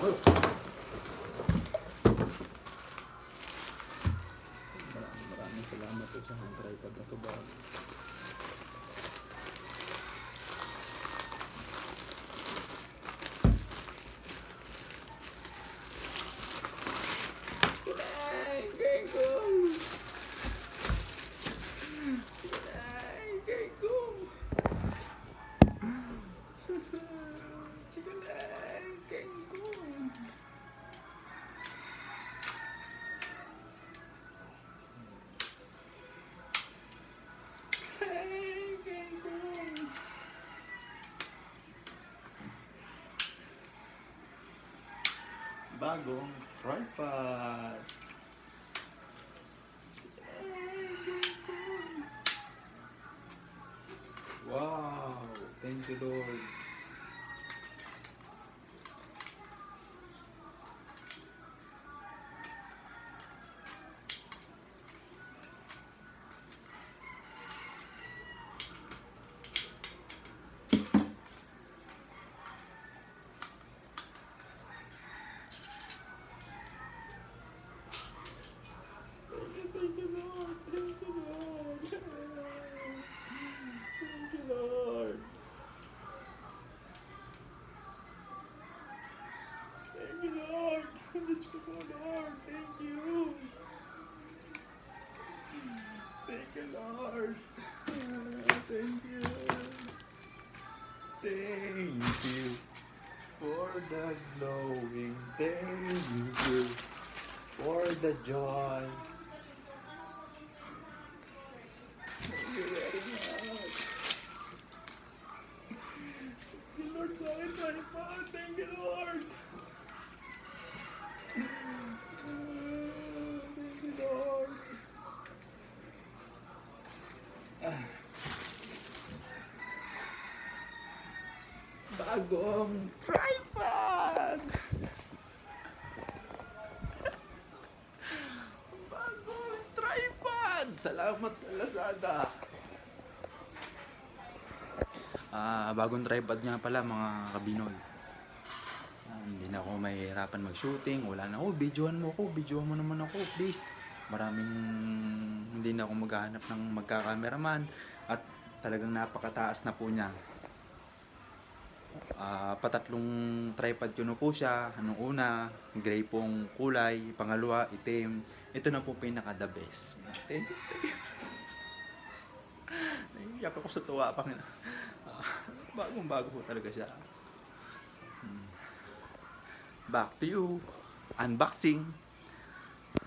Maraming maraming salamat po sa hand tripod na to ba. Bagong tripod! Wow! Thank you, Lord. Ko Lord. Thank you. Thank you, Lord. Thank you. Thank you for the glowing. Thank you for the joy. Thank you very much. Lord, sa akin tayo. Thank you, Lord. Bagong tripod! Bagong tripod! Salamat sa Lazada! Ah, bagong tripod nga pala mga kabinoy. Ah, hindi na ako mahihirapan mag-shooting. Wala na, oh, videoan mo ako, videoan mo naman ako, please. Maraming hindi na ako maghahanap ng magkakameraman at talagang napakataas na po niya. Ah, patatlong tripod ko na po siya. Anong una, gray pong kulay. Pangalawa, itim. Ito na po pinaka the best. Thank you. Naiiyak ako sa tuwa pa. bagong bago po talaga siya. Back to you. Unboxing.